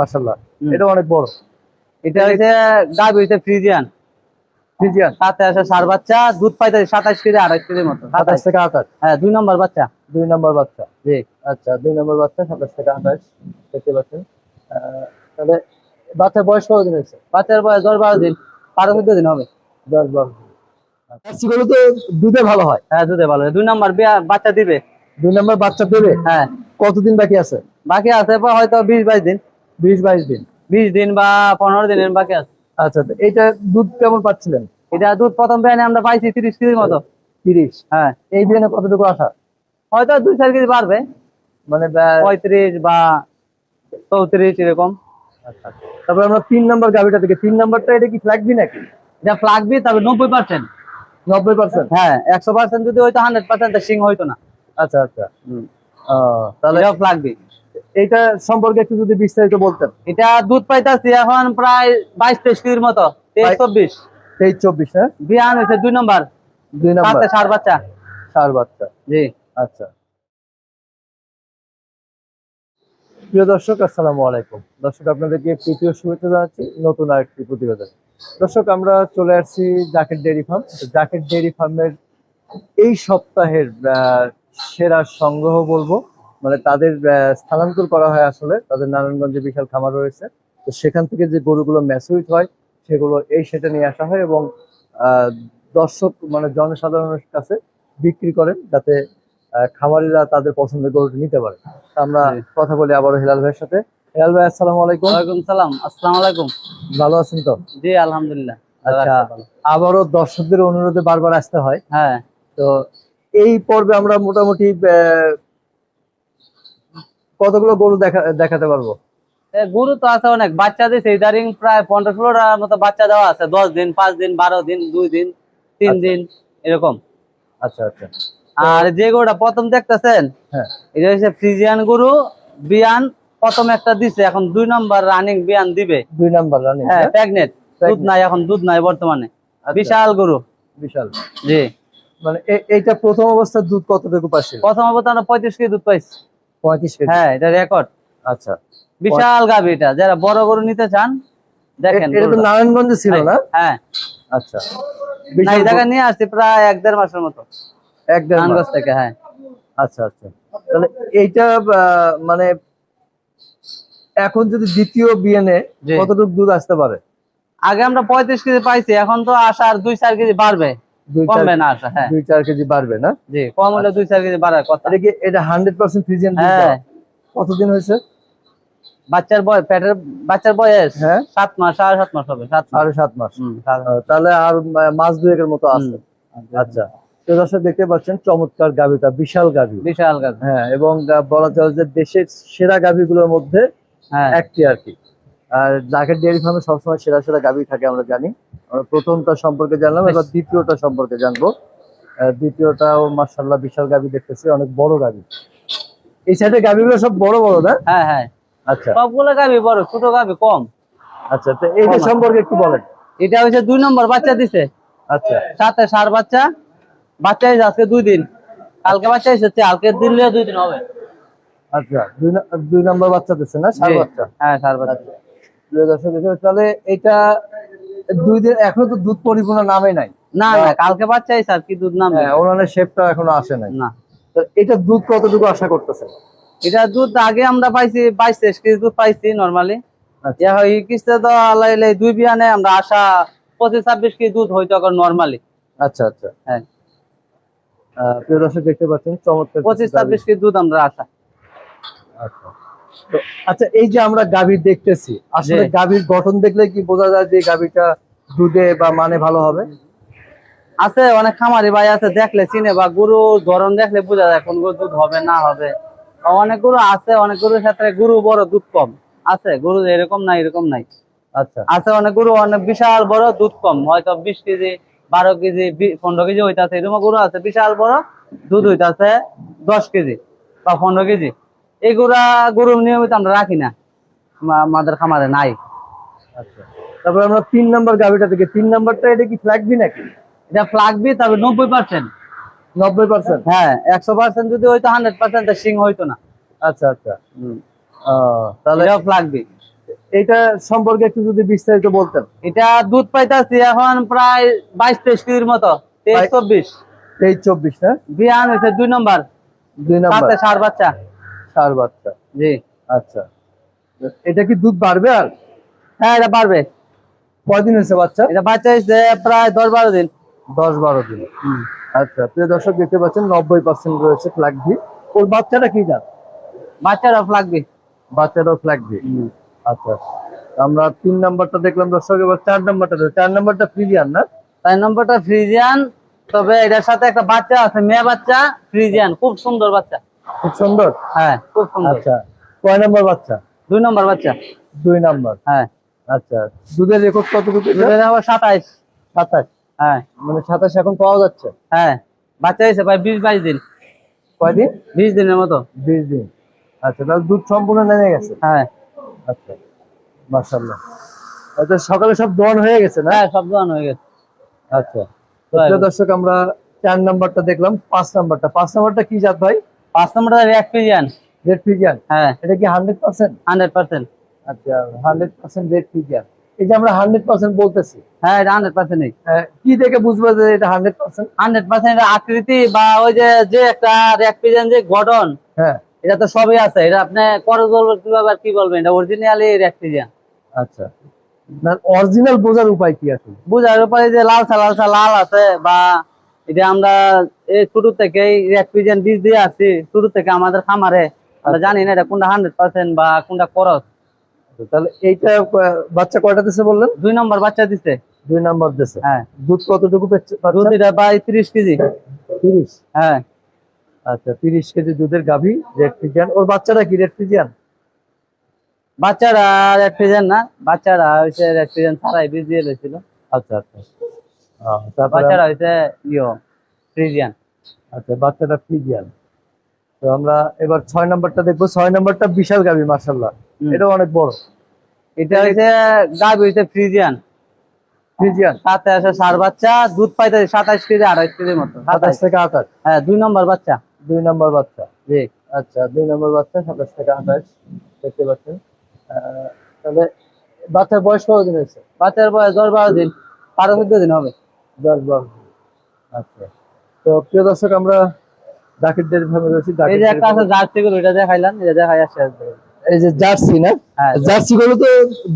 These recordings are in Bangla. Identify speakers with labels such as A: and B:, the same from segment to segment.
A: মাশাল্লাহ
B: হুম।
A: এটা অনেক বড়।
B: এটা হচ্ছে গাবি হচ্ছে ফ্রিজিয়ান।
A: ফিজিয়ান
B: সাথে আছে সার বাচ্চা দুধ পাইতে সাতাশ কেজি আঠাশ কেজির মতো।
A: সাতাশ
B: সাতাশ
A: থেকে আঠাশ?
B: হ্যাঁ দুই নম্বর বাচ্চা।
A: দুই নম্বর বাচ্চা?
B: জি।
A: আচ্ছা দুই নম্বর বাচ্চা সাতাশ থেকে আঠাশ। দেখতে পাচ্ছেন। তাহলে বাচ্চার বয়স হয়েছে?
B: বাচ্চার দিন। হবে।
A: দশ বারো দিন। জার্সি তো দুধে ভালো হয়।
B: হ্যাঁ দুধে ভালো দুই নম্বর বাচ্চা দিবে।
A: দুই নম্বর বাচ্চা দেবে
B: হ্যাঁ।
A: কতদিন বাকি আছে?
B: বাকি আছে হয়তো বিশ বাইশ দিন।
A: বিশ বাইশ দিন।
B: বিশ দিন বা পনেরো দিনের বাকি আছে।
A: আচ্ছা তো এইটা দুধ কেমন পাচ্ছিলেন?
B: এটা দুধ প্রথম বিয়ানে আমরা পাইছি তিরিশ কেজির মতো।
A: তিরিশ?
B: হ্যাঁ।
A: এই বিয়ানে কতটুকু আসা
B: হয়তো দুই চার কেজি বাড়বে।
A: মানে
B: পঁয়ত্রিশ বা চৌত্রিশ এরকম।
A: আচ্ছা। তারপর আমরা তিন নম্বর গাভিটা থেকে তিন নম্বরটা এটা কি ফ্ল্যাগবি নাকি?
B: এটা ফ্লাগবি তবে নব্বই পার্সেন্ট
A: নব্বই পার্সেন্ট
B: হ্যাঁ একশো পার্সেন্ট যদি হয়তো হান্ড্রেড পার্সেন্ট সিং হইতো না।
A: আচ্ছা আচ্ছা। তাহলে
B: এটাও
A: এইটা সম্পর্কে একটু যদি বিস্তারিত বলতেন।
B: এটা দুধ পাইতাছি এখন প্রায় বাইশ তেইশ কেজির মতো তেইশ চব্বিশ।
A: তেইশ চব্বিশ হ্যাঁ?
B: বিয়ান হয়েছে দুই নম্বর।
A: দুই নম্বর।
B: সার বাচ্চা।
A: চার বাচ্চা।
B: জি।
A: আচ্ছা। প্রিয় দর্শক আসসালামু আলাইকুম। দর্শক আপনাদেরকে তৃতীয় শুভেচ্ছা জানাচ্ছি নতুন আরেকটি প্রতিবেদন। দর্শক আমরা চলে আসছি জাকেট ডেয়ারি ফার্ম। জাকেট ডেয়ারি ফার্মের এই সপ্তাহের সেরা সংগ্রহ বলব। মানে তাদের আহ, স্থানান্তর করা হয় আসলে তাদের নারায়ণগঞ্জে বিশাল খামার রয়েছে। তো সেখান থেকে যে গরুগুলো ম্যাচুইট হয় সেগুলো এই সেটা নিয়ে আসা হয় এবং আহ, দর্শক মানে জনসাধারণের কাছে বিক্রি করেন যাতে খামারিরা তাদের পছন্দের গরুটি নিতে পারে। তা আমরা কথা বলি আবারও হেলাল ভাইয়ের সাথে। হেলাল ভাই আসসালামু আলাইকুম।
B: ওয়ালাইকুম সালাম আসসালামু আলাইকুম।
A: ভালো আছেন তো?
B: জি আলহামদুলিল্লাহ।
A: আচ্ছা আবারও দর্শকদের অনুরোধে বারবার আসতে হয়।
B: হ্যাঁ।
A: তো এই পর্বে আমরা মোটামুটি আহ, কতগুলো গরু দেখা দেখাতে পারব?
B: গরু তো আছে অনেক। বাচ্চা দিছে ইদারিং প্রায় পনেরো ষোলোটার মতো বাচ্চা দেওয়া আছে। দশ দিন পাঁচ দিন বারো দিন দুই দিন তিন
A: আচ্ছা।
B: দিন এরকম।
A: আচ্ছা আচ্ছা।
B: আর যে গরুটা প্রথম দেখতেছেন
A: হ্যাঁ।
B: এটা হচ্ছে ফ্রিজিয়ান গরু। বিয়ান প্রথম একটা দিছে এখন দুই নম্বর রানিং বিয়ান দিবে।
A: দুই নাম্বার রানিং
B: হ্যাঁ প্রেগনেট। দুধ নাই এখন দুধ নাই বর্তমানে।
A: আচ্ছা।
B: বিশাল গরু।
A: বিশাল।
B: জি।
A: মানে এইটা প্রথম অবস্থার দুধ কতটুকু পাচ্ছে
B: প্রথম অবস্থা আমরা পঁয়ত্রিশ কেজি দুধ পাইছি।
A: পঁয়ত্রিশ
B: হ্যাঁ এটা রেকর্ড
A: আচ্ছা।
B: বিশাল গাভি এটা। যারা বড় গরু নিতে চান দেখেন
A: এ- এটা তো নারায়ণগঞ্জে ছিল না?
B: হ্যাঁ
A: আচ্ছা।
B: এই জায়গায় নিয়ে আসছি প্রায় এক দেড় মাসের মতো।
A: এক দেড়।
B: থেকে হ্যাঁ।
A: আচ্ছা আচ্ছা। তাহলে এইটা মানে এখন যদি দ্বিতীয় বিএনএ। কতটুকু দুধ আসতে পারে?
B: আগে আমরা পঁয়ত্রিশ কেজি পাইছি এখন তো আশা আর দুই চার কেজি বাড়বে। কমবে না আশা হ্যাঁ।
A: দুই চার কেজি বাড়বে না?
B: জি কম হলে দুই চার কেজি বাড়ার কথা।
A: এটা কি এটা হান্ড্রেড পার্সেন্ট ফিজিয়ান
B: হ্যাঁ।
A: কতদিন হয়েছে?
B: বাচ্চার বয়স পেটের বাচ্চার বয়স
A: হ্যাঁ।
B: মাস সাড়ে সাত মাস হবে সাত মাস।
A: সাড়ে সাত মাস। তাহলে আর মাস দুয়েকের মতো আছে। আচ্ছা। তো দর্শক দেখতে পাচ্ছেন চমৎকার গাভিটা বিশাল গাভি।
B: বিশাল গাছ
A: হ্যাঁ এবং বলা চলে যে দেশের সেরা গাভিগুলোর মধ্যে
B: হ্যাঁ।
A: একটি আর কি। আর জাকের ডেয়ারি ফার্মে সবসময় সেরা সেরা গাভি থাকে আমরা জানি। আমরা প্রথমটা সম্পর্কে জানলাম এবার দ্বিতীয়টা সম্পর্কে জানব। দ্বিতীয়টাও মার্শাল্লাহ বিশাল গাভি দেখতেছি অনেক বড় গাভি। এই সাইডে গাভিগুলো সব বড় বড় না?
B: হ্যাঁ হ্যাঁ।
A: আচ্ছা।
B: সবগুলো গাবি বড় ছোট গাবি কম।
A: আচ্ছা তো এইটা সম্পর্কে একটু বলেন।
B: এটা হচ্ছে দুই নম্বর বাচ্চা দিছে।
A: আচ্ছা।
B: সাথে সার বাচ্চা। বাচ্চা হয়েছে আজকে দুই দিন। কালকে বাচ্চা এসেছে কালকে দিলে দুই দিন হবে।
A: আচ্ছা দুই দুই নম্বর বাচ্চা দিচ্ছে না সার বাচ্চা?
B: হ্যাঁ সার বাচ্চা।
A: প্রিয় দর্শক তাহলে এটা দুই দিন এখনও তো দুধ পরিপূর্ণ নামে নাই।
B: না না কালকে বাচ্চা এসে কি দুধ নাম
A: হ্যাঁ ওনার শেপটা এখনও আসে নাই।
B: না।
A: তো এটা দুধ কতটুকু আশা করতেছেন?
B: এটা দুধ আগে আমরা পাইছি বাইশ তেইশ কেজি দুধ পাইছি নর্মালি
A: আচ্ছা।
B: কিস্তে তো দুই বিয়ানে আমরা আশা পঁচিশ ছাব্বিশ কেজি দুধ হইতো এখন নর্মালি
A: আচ্ছা আচ্ছা।
B: হ্যাঁ।
A: প্রিয় দর্শক দেখতে পাচ্ছেন চমৎকার
B: পঁচিশ ছাব্বিশ কেজি দুধ আমরা আশা।
A: আচ্ছা। আচ্ছা এই যে আমরা গাভীর দেখতেছি আসলে গাভীর গঠন দেখলে কি বোঝা যায় যে গাভীটা দুধে বা মানে ভালো হবে?
B: আছে অনেক খামারি ভাই আছে দেখলে চিনে বা গরু ধরন দেখলে বোঝা যায় কোন গরু দুধ হবে না হবে। অনেক গরু আছে অনেক গরুর ক্ষেত্রে গরু বড় দুধ কম। আছে গরু এরকম নাই এরকম নাই।
A: আচ্ছা।
B: আছে অনেক গরু অনেক বিশাল বড় দুধ কম হয়তো বিশ কেজি বারো কেজি পনেরো কেজি হইতাছে এরকম গরু আছে বিশাল বড় দুধ হইতাছে দশ কেজি বা পনেরো কেজি। গরুরা গরু নিয়মিত আমরা রাখি না। আমা- আমাদের খামারে নাই।
A: আচ্ছা। তারপর আমরা তিন নাম্বার গাভীটা থেকে তিন নাম্বারটা এটা কি ফ্ল্যাগবি নাকি?
B: এটা ফ্লাগবি তবে নব্বই পার্সেন্ট
A: নব্বই পার্সেন্ট
B: হ্যাঁ একশো পার্সেন্ট যদি হইতো হান্ড্রেড পার্সেন্ট সিং হইতো না।
A: আচ্ছা আচ্ছা। তাহলে
B: এটাও ফ্লাগবি
A: এইটা সম্পর্কে একটু যদি বিস্তারিত বলতেন।
B: এটা দুধ পাইতাছি এখন প্রায় বাইশ তেইশ কেজির মতো তেইশ চব্বিশ।
A: তেইশ চব্বিশ না
B: বিয়ান হয়েছে দুই নম্বর।
A: দুই নাম্বার।
B: সার বাচ্চা।
A: বাচ্চা।
B: জি।
A: আচ্ছা। এটা কি দুধ বাড়বে আর?
B: হ্যাঁ এটা পারবে
A: কয়দিন হয়েছে বাচ্চা?
B: এটা বাচ্চা হয়েছে প্রায় দশ বারো দিন।
A: দশ বারো দিন। আচ্ছা প্রিয় দর্শক দেখতে পাচ্ছেন নব্বই পার্সেন্ট রয়েছে ফ্ল্যাগভি ওর বাচ্চাটা কি
B: লাগবে
A: বাচ্চাটাও ফ্ল্যাগভি আচ্ছা। আমরা তিন নাম্বারটা দেখলাম দর্শক এবার চার নাম্বারটা দেখো। চার নাম্বারটা ফ্রিজিয়ান না?
B: তাই নম্বরটা ফ্রিজিয়ান তবে এটার সাথে একটা বাচ্চা আছে মেয়ে বাচ্চা ফ্রিজিয়ান। খুব সুন্দর বাচ্চা।
A: খুব সুন্দর?
B: হ্যাঁ। খুব সুন্দর।
A: আচ্ছা। কয় নাম্বার বাচ্চা?
B: দুই নম্বর বাচ্চা।
A: দুই নাম্বার।
B: হ্যাঁ।
A: আচ্ছা। দুধের রেকর্ড কতটুকু
B: দুধের আবার সাতাইশ।
A: সাতাশ
B: হ্যাঁ।
A: মানে সাতাশ এখন পাওয়া যাচ্ছে?
B: হ্যাঁ। বাচ্চা হয়েছে প্রায় বিশ বাইশ দিন।
A: কয়দিন
B: বিশ দিনের মতো।
A: বিশ দিন। আচ্ছা তাহলে দুধ সম্পূর্ণ নেমে গেছে?
B: হ্যাঁ।
A: আচ্ছা। মাশাল্লাহ আচ্ছা সকালে সব দোয়ান হয়ে গেছে না?
B: হ্যাঁ সব দোকান হয়ে গেছে।
A: আচ্ছা। দর্শক আমরা চার নাম্বারটা দেখলাম পাঁচ নাম্বারটা। পাঁচ নাম্বারটা কি জাত ভাই?
B: পাঁচ নম্বরটা রেড ফ্রিজিয়ান
A: রেড ফিজিয়ান
B: হ্যাঁ।
A: এটা কি হান্ড্রেড পার্সেন্ট
B: হান্ড্রেড পার্সেন্ট
A: আচ্ছা হান্ড্রেড পার্সেন্ট রেড ফিজিয়ান এই যে আমরা হান্ড্রেড পার্সেন্ট বলতেছি।
B: হ্যাঁ এটা হান্ড্রেড পার্সেন্ট
A: আহ, কি দেখে বুঝব যে এটা হান্ড্রেড পার্সেন্ট
B: হান্ড্রেড পার্সেন্ট আকৃতি বা ওই যে যে একটা রেড ফ্রিজিয়ান যে গঠন
A: হ্যাঁ।
B: এটা তো সবই আছে। এটা আপনি করজ বলবেন কীভাবে আর কি বলবেন? এটা অরিজিনালি রেড ফ্রিজিয়ান
A: আচ্ছা। না অরিজিনাল বোঝার উপায় কি আছে?
B: বুঝার উপরে যে লালসা লালসা লাল আছে বা এটা আমরা এই শুরু থেকে রেড বীজ দিয়ে আসছি শুরু থেকে আমাদের খামারে। আমরা জানি না এটা কোনটা হান্ড্রেড পার্সেন্ট বা কোনটা
A: আচ্ছা, তাহলে এইটা বাচ্চা কয়টা দিছে বললেন?
B: দুই নম্বর বাচ্চা দিচ্ছে
A: দুই নাম্বার দিছে।
B: হ্যাঁ।
A: দুধ কতটুকু
B: দুধ এটা প্রায় তিরিশ কেজি।
A: তিরিশ?
B: হ্যাঁ।
A: আচ্ছা তিরিশ কেজি দুধের গাভী রেড ওর বাচ্চাটা কি রেড
B: বাচ্চারা রেড ফ্রিজিয়ান না বাচ্চারা হয়েছে রেড ছাড়াই বীজ দিয়ে লেছিল
A: আচ্ছা আচ্ছা।
B: বাচ্চারা ইয়ো ফ্রিজিয়ান।
A: আচ্ছা বাচ্চাটা ফিজিয়ান তো আমরা এবার ছয় নাম্বারটা দেখব। ছয় নাম্বারটা বিশাল মার্শাল্লাহ
B: হুম।
A: এটা অনেক বড়।
B: এটা গাবি ফ্রিজিয়ান। সাথে সার বাচ্চা দুধ পাইতে সাতাশ কেজি আড়াইশ কেজির মতো।
A: সাতাশ। থেকে আঠাশ।
B: হ্যাঁ দুই নম্বর বাচ্চা।
A: দুই নাম্বার বাচ্চা।
B: জি।
A: আচ্ছা দুই নম্বর বাচ্চা সাতাশ থেকে আঠাশ। দেখতে পাচ্ছেন। তাহলে বাচ্চার বয়স কতদিন হয়েছে?
B: বাচ্চার বয়স দশ বারো দিন। বারো চোদ্দ দিন হবে।
A: দশ বারো আচ্ছা। তো প্রিয় দর্শক আমরা ডাকির ডেয়ারি রয়েছি
B: এই যে একটা আছে জার্সি গরু এটা দেখাইলাম এটা দেখাই আসছে
A: এই যে জার্সি না?
B: হ্যাঁ
A: জার্সি। গুলো তো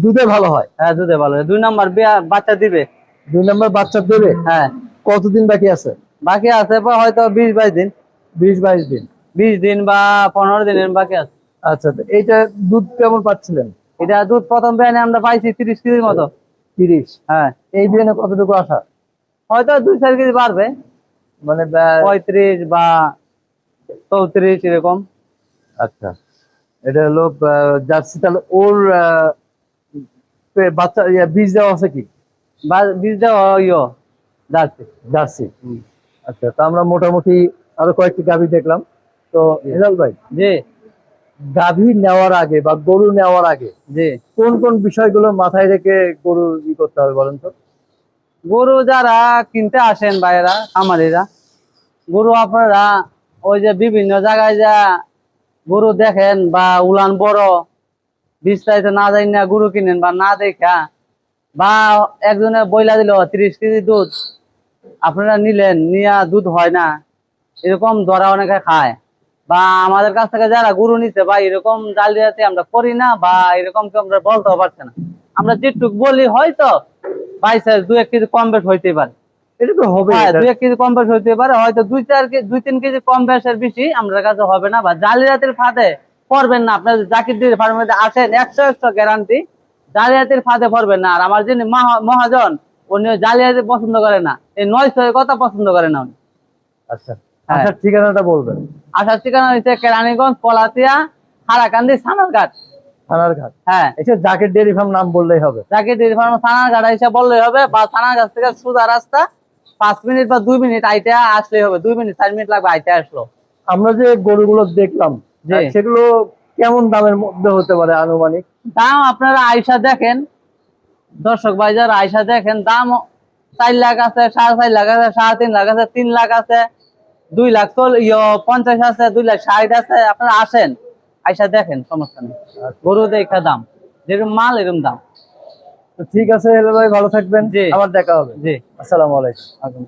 A: দুধে ভালো হয়।
B: হ্যাঁ দুধে ভালো দুই নম্বর বাচ্চা দিবে।
A: দুই নাম্বার বাচ্চা দেবে?
B: হ্যাঁ।
A: কতদিন বাকি আছে?
B: বাকি আছে হয়তো বিশ বাইশ দিন।
A: বিশ বাইশ দিন।
B: বিশ দিন বা পনেরো দিনের বাকি আছে।
A: আচ্ছা এইটা দুধ কেমন পাচ্ছিলেন?
B: এটা দুধ প্রথম বিয়ানে আমরা পাইছি তিরিশ কেজির মতো।
A: তিরিশ।
B: হ্যাঁ।
A: এই বিয়ানে কতটুকু আসা
B: হয়তো দুই চার কেজি বাড়বে।
A: মানে
B: পঁয়ত্রিশ বা চৌত্রিশ এরকম।
A: আচ্ছা। এটা হলো জার্সি তাহলে ওর বাচ্চা বীজ দেওয়া আছে কি?
B: বীজ দেওয়া ইয়ো জার্সি।
A: জার্সি। আচ্ছা তো আমরা মোটামুটি আরও কয়েকটি গাভী দেখলাম। তো হেলাল ভাই
B: জি।
A: গাভী নেওয়ার আগে বা গরু নেওয়ার আগে
B: জি।
A: কোন কোন বিষয়গুলো মাথায় রেখে গরু ই করতে হবে বলেন তো?
B: গরু যারা কিনতে আসেন বাইরা খামারিরা, গরু আপনারা ওই যে বিভিন্ন জায়গায় যা গরু দেখেন বা উলান বড়, বিস্তারিত না যাই না গরু কিনেন বা না দেখা, বা একজনে বইলা দিল তিরিশ কেজি দুধ, আপনারা নিলেন, নিয়া দুধ হয় না, এরকম ধরা অনেকে খায়। বা আমাদের কাছ থেকে যারা গরু নিতে বা এরকম জালিয়াতি আমরা করি না বা এরকম কেউ আমরা বলতেও পারছে না। আমরা যেটুক বলি হয়তো বাইশ দু এক কেজি কম বেশ হইতে পারে।
A: এটা তো হবে
B: হ্যাঁ দুই এক কেজি কম বেশ হইতে পারে। হয়তো দুই চার দুই তিন কেজি কম বেশের বেশি আমাদের কাছে হবে না। বা জালিয়াতির ফাঁদে পড়বেন না। আপনার জাকির দিয়ে ফার্মের আসেন একশো একশো গ্যারান্টি জালিয়াতির ফাঁদে পড়বেন না। আর আমার যিনি মহা- মহাজন উনি জালিয়াতি পছন্দ করে না। এই নয় ছয় কথা পছন্দ করে না উনি।
A: আচ্ছা।
B: হ্যাঁ।
A: আচ্ছা ঠিকানাটা বলবেন।
B: আসার ঠিকানা হচ্ছে কেরানীগঞ্জ পলাতিয়া হারাকান্দি সানারঘাট হ্যাঁ।
A: ডেয়ারি ফার্ম নাম বললেই হবে।
B: ফার্ম সানারঘাট এসে বললেই হবে বা থেকে সোজা রাস্তা পাঁচ মিনিট বা দুই মিনিট আইতে আসলেই হবে। দুই মিনিট চার মিনিট লাগবে আইতে আসলো।
A: আমরা যে গরুগুলো দেখলাম সেগুলো কেমন দামের মধ্যে হতে পারে আনুমানিক?
B: দাম আপনারা আয়সা দেখেন। দর্শক ভাই যারা আয়সা দেখেন দাম চার লাখ আছে সাড়ে চার লাখ আছে সাড়ে তিন লাখ আছে তিন লাখ আছে দুই লাখ চল পঞ্চাশ আছে দুই লাখ ষাট আছে আপনারা আসেন। আয়সা দেখেন সমস্যা নেই। গরু দেখা দাম যেরকম মাল এরকম দাম।
A: তো ঠিক আছে হেলো ভাই ভালো থাকবেন। আবার দেখা হবে।
B: জি।
A: আসসালামু আলাইকুম।